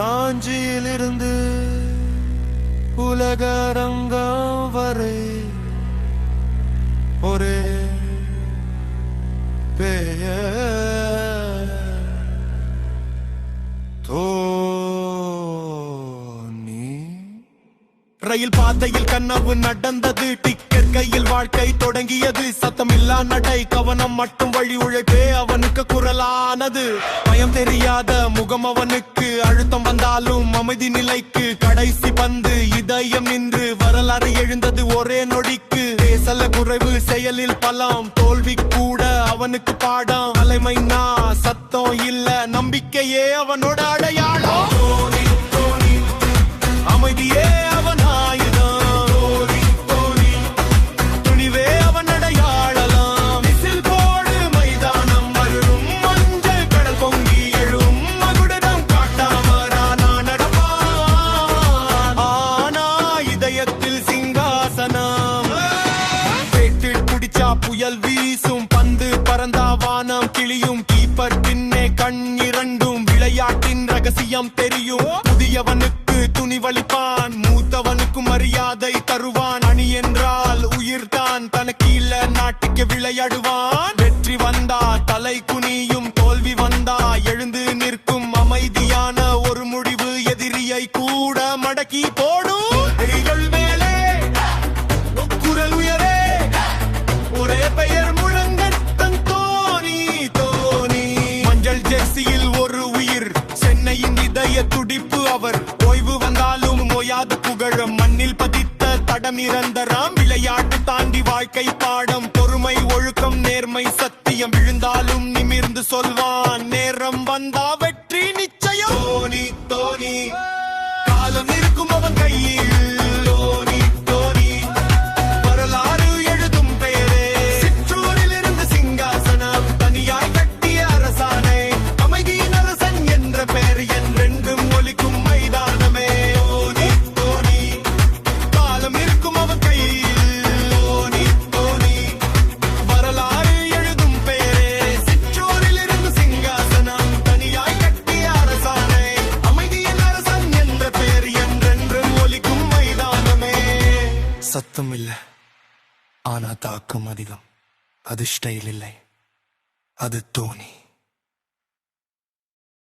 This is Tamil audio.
ராஞ்சியிலிருந்து உலகரங்கம் வரை ஒரே பெய ரயில் பாதையில் கனவு நடந்தது. டிக்கெட் கையில் வாழ்க்கை தொடங்கியது. சத்தமில்லா நடை கவனம் மட்டும் வழி உழைப்பே. அவனுக்கு குரலானது. பயம் தெரியாத முகம் அவனுக்கு அமைதி நிலைக்கு கடைசி பந்து. இதயம் நின்று வரலாறு எழுந்தது ஒரே நொடிக்கு. பேசல குறைவு செயலில் பலம். தோல்வி கூட அவனுக்கு பாடம். தலைமை நான் சத்தம் இல்ல நம்பிக்கையே அவனோட அடையாளம். அமைதியே காதல் வீசும் பந்து பறந்தா வானம் கிளியும் கீப்பர் பின்னே கண் இரண்டும் விளையாட்டின் ரகசியம் தெரியும். புதியவனுக்கு துணிவளிப்பான் மூத்தவனுக்கு மரியாதை தருவான். அணி என்றால் உயிர்தான் தனக்கு இல்ல நாட்டுக்கு விளையாடுவான். ஓடிய துடிப்பு அவர். ஓய்வு வந்தாலும் ஓயாது புகழும். மண்ணில் பதித்த தடம் இறந்தராம் விளையாட்டு தாண்டி வாழ்க்கை பாடம். பொறுமை ஒழுக்கம் நேர்மை சத்தியம். விழுந்தாலும் நிமிர்ந்து சொல்வான். நேரம் வந்தா வெற்றி நிச்சயம். தோனி தோனி காலம் இருக்கும் அவன் கையில். சத்தம் இல்லை ஆனா தாக்கம் அதிகம். அது ஸ்டைல் இல்லை. அது தோனி